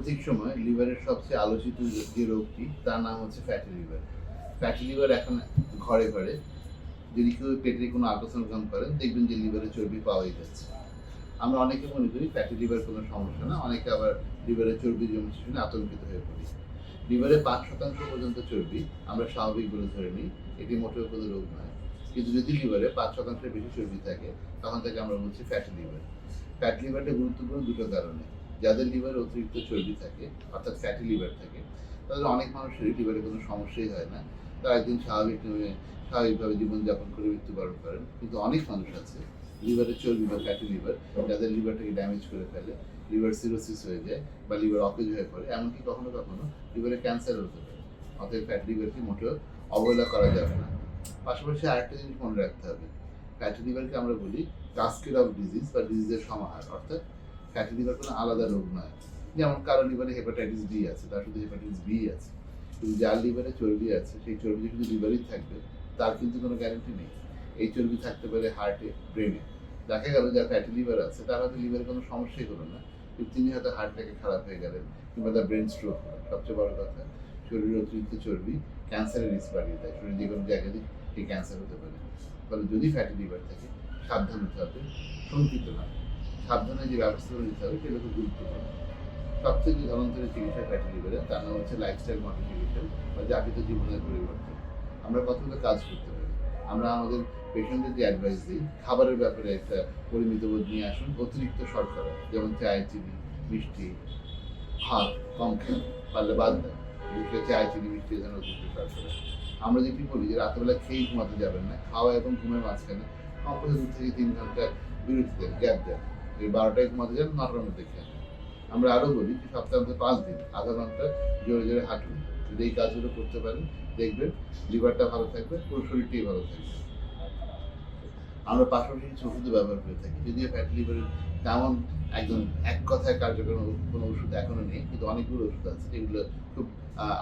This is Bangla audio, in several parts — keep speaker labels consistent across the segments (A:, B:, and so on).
A: সাম্প্রতিক সময় লিভারের সবচেয়ে আলোচিত যে রোগটি, তার নাম হচ্ছে ফ্যাটি লিভার ফ্যাটি লিভার এখন ঘরে ঘরে যদি কেউ পেটে কোনো আল্ট্রাসাউন্ড করেন, দেখবেন যে লিভারে চর্বি পাওয়াই যাচ্ছে। আমরা অনেকে মনে করি ফ্যাটি লিভার কোনো সমস্যা না, অনেকে আবার লিভারের চর্বি জমছে শুনে আতঙ্কিত হয়ে পড়ি। লিভারে পাঁচ শতাংশ পর্যন্ত চর্বি আমরা স্বাভাবিক বলে ধরে নিই, এটি মোটেও কোনো রোগ নয়। কিন্তু যদি লিভারে পাঁচ শতাংশের বেশি চর্বি থাকে, তখন থেকে আমরা বলছি ফ্যাটি লিভার ফ্যাটি লিভারটা গুরুত্বপূর্ণ দুটো কারণে। যাদের লিভারে অতিরিক্ত চর্বি থাকে, অর্থাৎ ফ্যাটি লিভার থাকে, তাদের অনেক মানুষেরই লিভারে কোনো সমস্যাই হয় না। তারা একদিন স্বাভাবিক স্বাভাবিকভাবে জীবনযাপন করে মৃত্যুবরণ করেন। কিন্তু অনেক মানুষ আছে লিভারের চর্বি বা ফ্যাটি লিভার যাদের লিভারটাকে ড্যামেজ করে ফেলে লিভার সিরোসিস হয়ে যায় বা লিভার অকেজ হয়ে পড়ে, এমনকি কখনো কখনো লিভারে ক্যান্সার হতে পারে। অতএব ফ্যাটি লিভারকে মোটেও অবহেলা করা যাবে না। পাশাপাশি আরেকটা জিনিস মনে রাখতে হবে। ফ্যাটি লিভারকে আমরা বলি কাস্কেড অফ ডিজিজ বা ডিজিজের সমাহার, অর্থাৎ ফ্যাটি লিভার কোনো আলাদা রোগ নয়। যেমন কারও লিভারে হেপাটাইটিস বি আছে, তার শুধু হেপাটাইটিস বি আছে। কিন্তু যার লিভারে চর্বি আছে, সেই চর্বি শুধু লিভারেই থাকবে, তার কিন্তু কোনো গ্যারান্টি নেই। এই চর্বি থাকতে পারে হার্টে ব্রেনে দেখা গেল যার ফ্যাটি লিভার আছে, তার হয়তো লিভারে কোনো সমস্যাই হলো না, কিন্তু তিনি হয়তো হার্টটাকে খারাপ হয়ে গেলেন, কিংবা তার ব্রেন স্ট্রোক সবচেয়ে বড় কথা, শরীরে অতিরিক্ত চর্বি ক্যান্সারের রিস্ক বাড়িয়ে দেয়। শরীরে যে কোনো জায়গায় এই ক্যান্সার হতে পারে। ফলে যদি ফ্যাটি লিভার থাকে, সাবধান হতে হবে, শঙ্কিত না। সাবধানে যে ব্যবস্থাগুলো নিতে হবে সেগুলো খুব গুরুত্বপূর্ণ। সবচেয়ে যে ধরনের চিকিৎসা লিভারে তার নাম হচ্ছে লাইফস্টাইল মডিফিকেশন বা যাপিত জীবনের পরিবর্তন। আমরা কতগুলো কাজ করতে পারি? আমরা আমাদের পেশেন্টদের যে অ্যাডভাইস দিই, খাবারের ব্যাপারে একটা পরিমিত বোধ নিয়ে আসুন, অতিরিক্ত শর্করা, যেমন চায় চিনি, মিষ্টি, ভাত, কম খেয়ে পারলে বাদ দেয় বিশেষ চায় চিনি, মিষ্টি ধরনের অতিরিক্ত শর্করা। আমরা যেটি বলি যে রাত্রেবেলা খেয়েই ঘুমাতে যাবেন না, খাওয়া এবং ঘুমের মাঝখানে কমপক্ষে দু থেকে তিন ঘণ্টা বিরতি দেন গ্যাপ দেন। এই বারোটায় ঘুমাতে যান নটার মধ্যে খেয়ে আমরা আরও বলি যে সপ্তাহে পাঁচ দিন, আধা ঘণ্টা জোরে জোরে হাঁটুন। যদি এই কাজগুলো করতে পারেন, দেখবেন লিভারটা ভালো থাকবে, পুরো শরীরটাই ভালো থাকবে। আমরা পাশাপাশি কিছু ওষুধও ব্যবহার করে থাকি। যদিও ফ্যাটি লিভারের তেমন একদম এক কথায় কার্যকর কোনো ওষুধ এখনও নেই, কিন্তু অনেকগুলো ওষুধ আছে যেগুলো খুব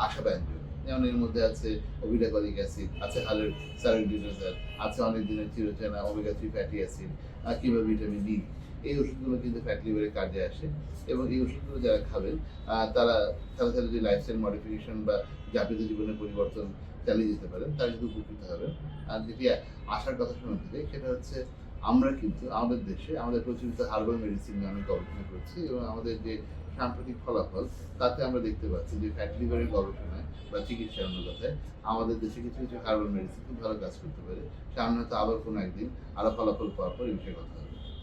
A: আশাব্যঞ্জক। যেমন এর মধ্যে আছে ওভিডাকলিক অ্যাসিড আছে হালের স্যারেন্ডিনোজার আছে অনেক দিনের চিরচেনা ওমেগা থ্রি ফ্যাটি অ্যাসিড কিংবা ভিটামিন ডি এই ওষুধগুলো কিন্তু ফ্যাটি লিভারের কাজে আসে এবং এই ওষুধগুলো যারা খাবেন তারা সাথে সাথে যে লাইফস্টাইল মডিফিকেশন বা যাপিত জীবনের পরিবর্তন চালিয়ে যেতে পারেন, তারা কিন্তু উপকৃত হবেন। আর যেটি আসার কথা শুনতে চাই, সেটা হচ্ছে আমরা কিন্তু আমাদের দেশে আমাদের প্রচলিত হার্বাল মেডিসিন নিয়ে অনেক গবেষণা করছি এবং আমাদের যে সাম্প্রতিক ফলাফল, তাতে আমরা দেখতে পাচ্ছি যে ফ্যাট লিভারের গবেষণায় বা চিকিৎসার অন্য কথায় আমাদের দেশে কিছু কিছু হার্বাল মেডিসিন খুব ভালো কাজ করতে পারে। সামনে হয়তো আবার কোনো একদিন আরও ফলাফল পাওয়ার পর এই বিষয়ে কথা